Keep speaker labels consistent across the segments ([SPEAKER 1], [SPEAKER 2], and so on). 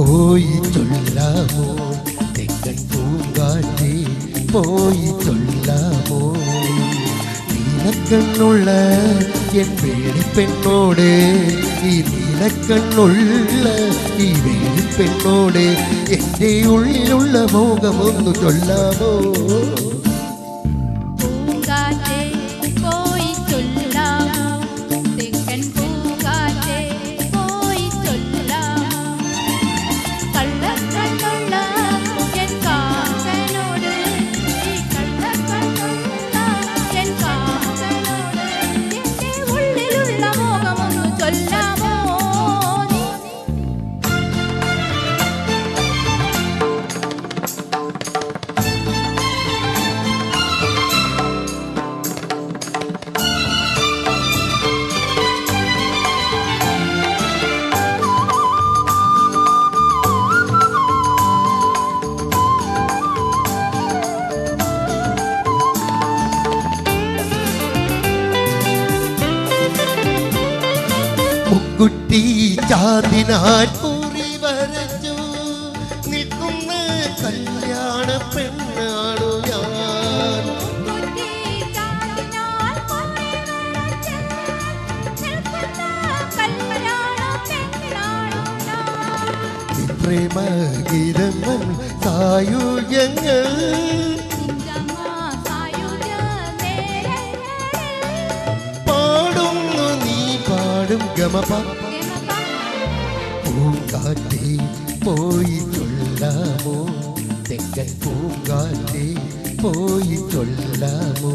[SPEAKER 1] പോയി തൊല്ലാമോ തെക്കൻ പൂങ്കാറ്റി പോയി തൊല്ലാമോ നീലക്കണ്ണുള്ള എൻ വേളിപ്പെണ്ണോട് ഈ നീലക്കണ്ണുള്ള ഈ വേളിപ്പെണ്ണോട് എൻ്റെ ഉള്ളിലുള്ള മോഹമൊന്നു ചൊല്ലാമോ കുട്ടി ചാതിനാൽ പൂറി വരച്ചു. നിൽക്കുന്ന കല്യാണ പെണ്ണാണു ഞാൻ. പ്രേമഗീതങ്ങൾ സായുജ്യങ്ങൾ. பாடும் கமபா. பூங்காற்றே போய் சொல்லாமோ? தெங்கை பூங்காற்றே போய் சொல்லாமோ?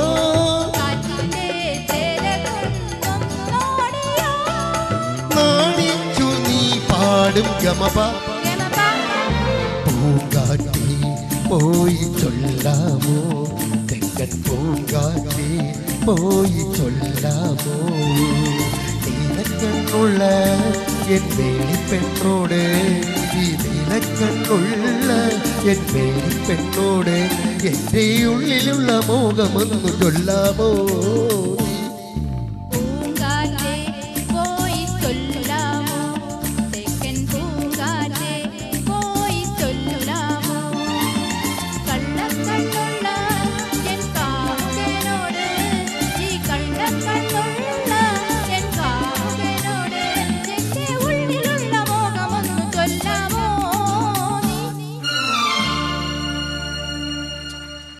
[SPEAKER 1] பாடும் யமபா. பூங்காட்டி போய் சொல்லாமோ? தெங்கன் பூங்காட்டி போய் சொல்லாமோ? நீலக்கண்ணுள்ள என் வேலி பெண்ணோடு நீலக்கண்ணுள்ள என் வேலி பெண்ணோடு എൻ്റെ ഉള്ളിലുള്ള മോഹമെന്ന് ചൊല്ലാമോ